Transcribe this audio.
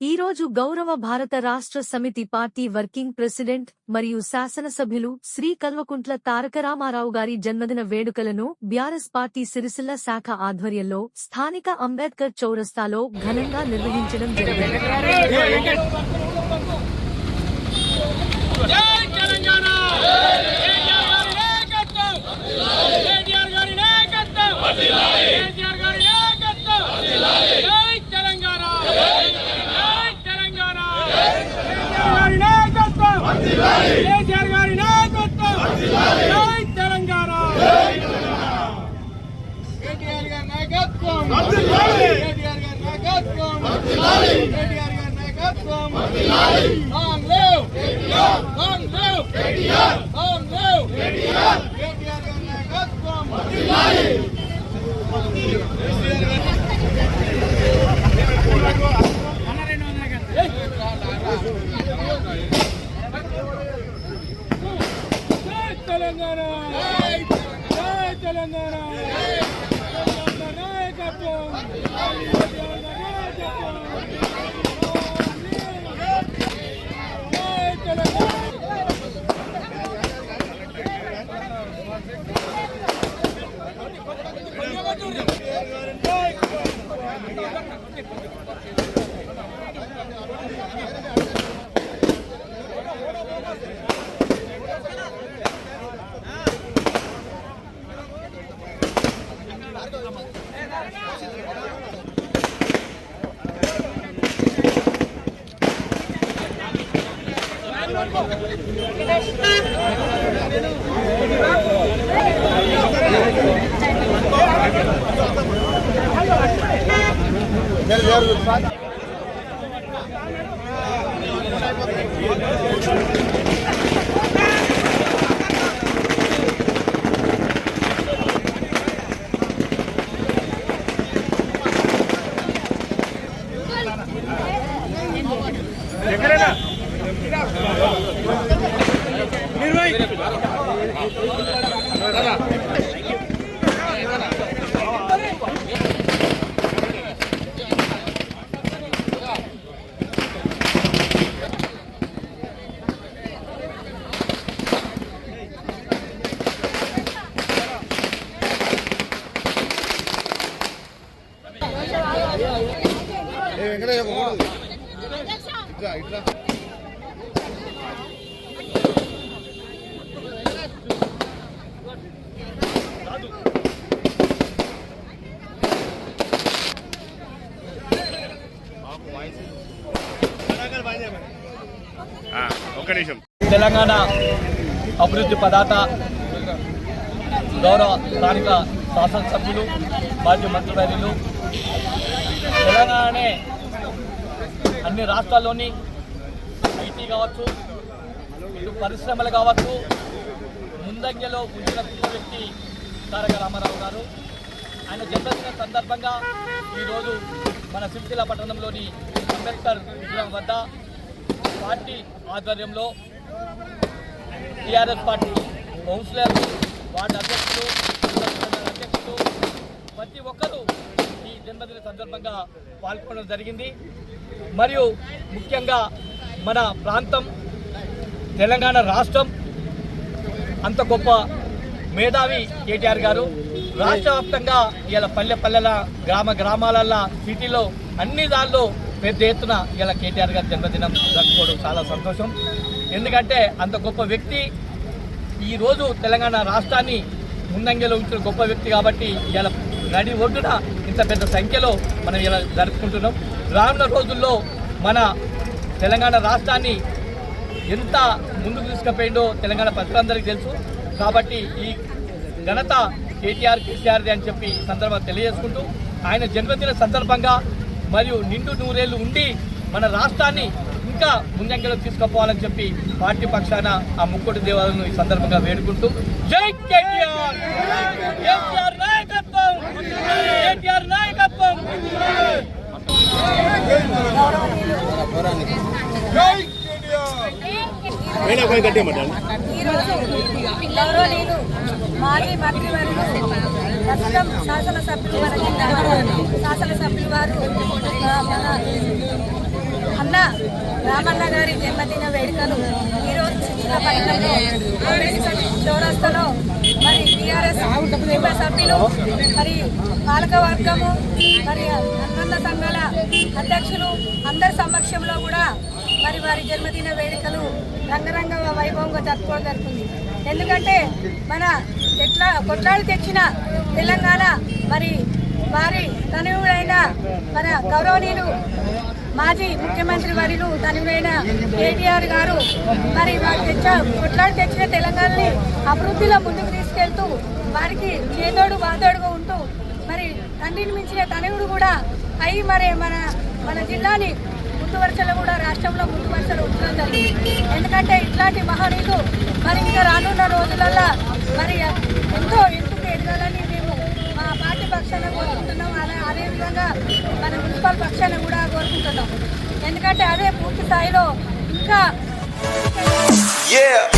ఈ రోజు గౌరవ భారత రాష్ట్ర సమితి పార్టీ వర్కింగ్ ప్రెసిడెంట్ మరియు శాసనసభ్యులు శ్రీ కల్వకుంట్ల తారక రామారావు గారి జన్మదిన వేడుకలను బ్యారస్ పార్టీ సిరిసిల్ల శాఖ ఆధ్వర్యంలో స్థానిక అంబేద్కర్ చౌరస్తాలో ఘనంగా నిర్వహించడం జరిగింది జై తెలంగాణ కేటీఆర్ గారి నాయకత్వం కేటీఆర్ గారి నాయకత్వం జై తెలంగాణ జై తెలంగాణ కేటీఆర్ గారి నాయకత్వం కేటీఆర్ గారి నాయకత్వం జై తెలంగాణ కేటీఆర్ గారి నాయకత్వం కేటీఆర్ గారి నాయకత్వం కేటీఆర్ గారి నాయకత్వం long live long live long live KTR గారి నాయకత్వం జై తెలంగాణ! జై తెలంగాణ! నాయకత్వం! ఎక్కడైనా. ఆ, ఒక్క నిమిషం. తెలంగాణ అభివృద్ధి పదాత గౌరవ స్థానిక శాసనసభ్యులు మాజీ మంత్రివర్యులు. తెలంగాణనే అన్ని రాష్ట్రాల్లోని ఐటీ కావచ్చు పరిశ్రమలు కావచ్చు ముందంజలో ఉంచిన వ్యక్తి తారక రామారావు గారు. ఆయన జన్మదిన సందర్భంగా ఈరోజు మన సిరిసిల్ల పట్టణంలోని అంబేద్కర్ విగ్రహం వద్ద పార్టీ ఆధ్వర్యంలో టీఆర్ఎస్ పార్టీ కౌన్సిలర్లు వార్డు అధ్యక్షులు అధ్యక్షులు ప్రతి ఒక్కరూ ఈ జన్మదిన సందర్భంగా పాల్గొనడం జరిగింది. మరియు ముఖ్యంగా మన ప్రాంతం తెలంగాణ రాష్ట్రం అంత గొప్ప మేధావి కేటీఆర్ గారు. రాష్ట్ర వ్యాప్తంగా ఇలా పల్లె పల్లెల గ్రామ గ్రామాలల్లో సిటీలో అన్ని దాల్లో పెద్ద ఎత్తున ఇలా కేటీఆర్ గారి జన్మదినం జరుపుకోవడం చాలా సంతోషం. ఎందుకంటే అంత గొప్ప వ్యక్తి ఈరోజు తెలంగాణ రాష్ట్రాన్ని ముందంజలో ఉంచిన గొప్ప వ్యక్తి కాబట్టి ఇలా నడి ఒడ్డున ఇంత పెద్ద సంఖ్యలో మనం ఇలా జరుపుకుంటున్నాం. రానున్న రోజుల్లో మన తెలంగాణ రాష్ట్రాన్ని ఎంత ముందుకు తీసుకుపోయిందో తెలంగాణ ప్రజలందరికీ తెలుసు. కాబట్టి ఈ ఘనత కేటీఆర్ కేసీఆర్ది అని చెప్పి ఈ సందర్భంగా తెలియజేసుకుంటూ ఆయన జన్మదిన సందర్భంగా మరియు నిండు నూరేళ్ళు ఉండి మన రాష్ట్రాన్ని ఇంకా ముందంజలో తీసుకుపోవాలని చెప్పి పార్టీ పక్షాన ఆ ముక్కోటి దేవాలను ఈ సందర్భంగా వేడుకుంటూ జై కేటీఆర్! నాయకత్వం! కేటీఆర్ నాయకత్వం! లేదు ఈరోజు మాజీ మంత్రివర్యులు ప్రస్తుతం శాసనసభ్యులు మన జిల్లా శాసనసభ్యులు వారు మన అన్న రామన్న గారి జన్మదిన వేడుకలు ఈరోజు పట్టణంలో చౌరస్తాలో మరి టీఆర్ఎస్ కుటుంబ సభ్యులు మరి పాలకవర్గము మరి అనుబంధ సంఘాల అధ్యక్షులు అందరి సమక్షంలో కూడా మరి వారి జన్మదిన వేడుకలు రంగరంగ వైభవంగా జరుపుకోవడం జరుగుతుంది. ఎందుకంటే మన ఎట్లా కొట్లాడి తెచ్చిన తెలంగాణ మరి వారి తనువుడైన మన గౌరవనీయులు మాజీ ముఖ్యమంత్రి వరిలు తనువైన కేటీఆర్ గారు మరి వారు తెచ్చ కొట్లాడి తెచ్చిన తెలంగాణని అభివృద్ధిలో ముందుకు తీసుకెళ్తూ వారికి చేదోడు బాదోడుగా ఉంటూ మరి తండ్రిని మించిన తనయుడు కూడా అయి మరి మన మన జిల్లాని ముందు వరుసలో కూడా రాష్ట్రంలో ముందు వరుసలో ఉండడం జరిగింది. ఎందుకంటే ఇట్లాంటి మహనీయులు మరి ఇంకా రానున్న రోజులలో మరి ఎంతో ఎందుకు ఎదగాలని మేము మా పార్టీ పక్షాన కోరుకుంటున్నాం. అలా అదేవిధంగా మన మున్సిపల్ పక్షాన కూడా కోరుకుంటున్నాం. ఎందుకంటే అదే పూర్తి స్థాయిలో ఇంకా Yeah.